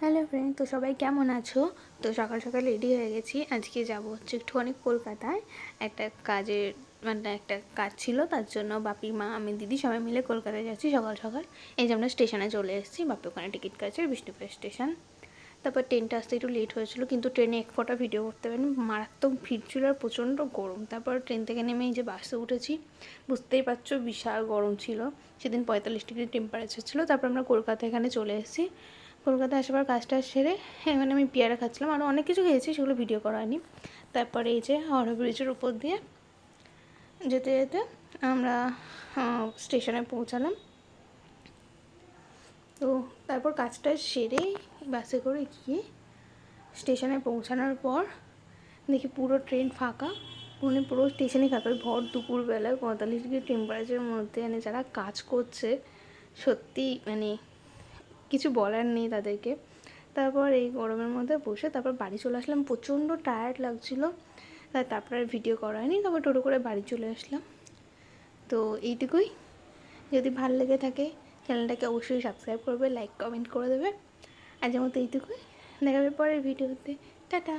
Hello friend তো সবাই কেমন আছো? তো সকাল সকাল রেডি হয়ে গেছি। আজকে যাব হচ্ছে একটুখানি কলকাতায়। একটা কাজের মানে একটা কাজ ছিল, তার জন্য বাপি, মা, আমি, দিদি সবাই মিলে কলকাতায় যাচ্ছি সকাল সকাল। এই যে আমরা স্টেশনে চলে এসেছি, বাপি ওখানে টিকিট কাটছে বিষ্ণুপুর স্টেশন তারপর ট্রেনটা আসতে একটু লেট হয়েছিল, কিন্তু ট্রেনে এক ফোঁটা ভিডিও করতে পারিনি। মারাত্মক ভিড় ছিল আর প্রচণ্ড গরম। তারপর ট্রেন থেকে নেমে এই যে বাসে উঠেছি। বুঝতেই পারছ, বিশাল গরম ছিল। সেদিন পঁয়তাল্লিশ ডিগ্রি টেম্পারেচার ছিল। তারপর আমরা কলকাতা এখানে চলে এসেছি। কলকাতায় আসার পর কাজটা সেরে এখানে আমি পেয়ারা খাচ্ছিলাম। আরও অনেক কিছু খেয়েছি, সেগুলো ভিডিও করা হয়নি। তারপরে এই যে হাওড়া ব্রিজের উপর দিয়ে যেতে যেতে আমরা স্টেশনে পৌঁছালাম। তো তারপর কাজটা সেরে বাসে করে গিয়ে স্টেশনে পৌঁছানোর পর দেখি পুরো ট্রেন ফাঁকা। মানে পুরো স্টেশনই ফাঁকা। ভর দুপুরবেলায় পঁয়তাল্লিশ ডিগ্রি টেম্পারেচারের মধ্যে মানে যারা কাজ করছে সত্যি মানে কিছু বলার নেই তাদেরকে। তারপর এই গরমের মধ্যে বসে তারপর বাড়ি চলে আসলাম। প্রচণ্ড টায়ার্ড লাগছিল। তারপরে ভিডিও করা হয়নি। তারপর টোটো করে বাড়ি চলে আসলাম। তো এইটুকুই। যদি ভালো লেগে থাকে চ্যানেলটাকে অবশ্যই সাবস্ক্রাইব করবে লাইক কমেন্ট করে দেবে। আজের মতো এইটুকুই। দেখাবে পরের ভিডিওতে টাটা!